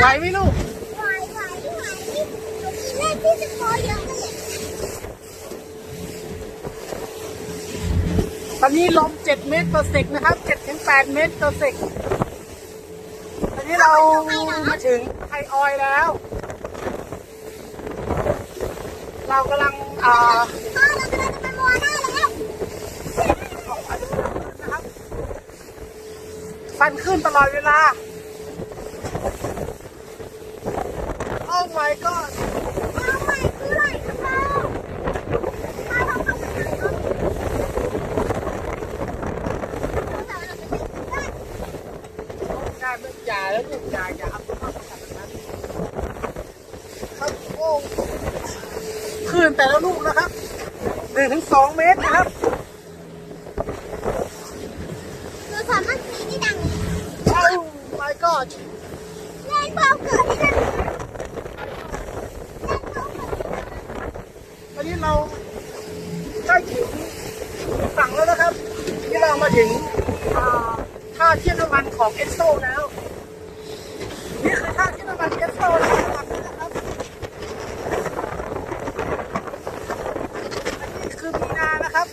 ไหวไหมลูกไหวไหวไหวเล่นที่จะโกยเยอะเลยตอนนี้ลม 7 เมตรต่อเซกนะครับ 7-8 เมตรต่อเซกตอนนี้เรามาถึงไทยออยแล้ว เรากำลังอ่าเรากำลังจะไปมัวหน้าแล้วนะครับฟันขึ้นตลอดเวลา โอ้ my god เอาใหม่คืออะไรครับพ่อพ่อเราทำอะไรครับเราจะได้ไม่จ่ายแล้วเนี่ยจ่ายอย่าเอาตัวมาประกันนั้นครับโอ้คลื่นแต่ละลูกนะครับหนึ่งถึงสองเมตรนะครับเราสามารถมีที่ดังโอ้ my god เล่นเบาเกิดที่ดังเล่นเบาเกิด ตอนนี้เราใกล้ถึงฝั่งแล้วนะครับที่เรามา ถึงท่าเทียบน้ำมันของเอสโซแล้ว นี่คือท่าเทียบน้ำมันเอสโซนะครับอันนี้คือมีนานะครับ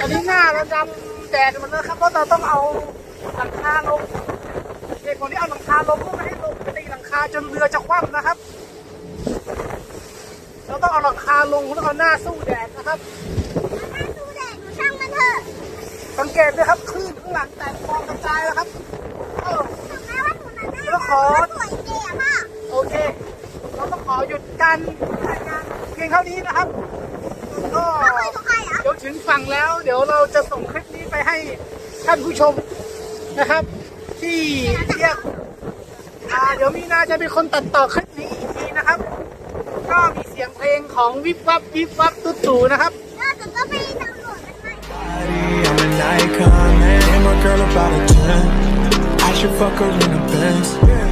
อันนี้หน้าเราดำแดดมันนะครับเพราะเราต้องเอาหลังคาลงเหตุผลที่เอาหลังคาลงเพื่อไม่ให้ลมตีหลังคาจนเรือจะคว่ำนะครับ เราต้องเอาหลังคาลงแล้วเอาหน้าสู้แดดนะครับ หน้าตู้แดงหนูช่างมันเถอะ สังเกตนะครับคลื่นข้างหลังแตกฟองกระจายแล้วครับเออถึงแม้ว่าหนูนั้นหน้าแล้วขอสวยเก๋มากโอเค เราต้องขอหยุดการรายงานเพียงเท่านี้นะครับก็ถ้าเคยกับใครอะเดี๋ยวถึงฝั่งแล้ว เดี๋ยวเราจะส่งคลิปนี้ไปให้ท่านผู้ชมนะครับ ที่เรียกอ่าเดี๋ยวมีนาจะเป็นคนตัดต่อคลิปนี้อีกทีนะครับ ก็มีเสียงเพลงของวิบวับวิบวับตุ๊ตู่นะครับล่าสุดก็ไป should fuck her in the Benz.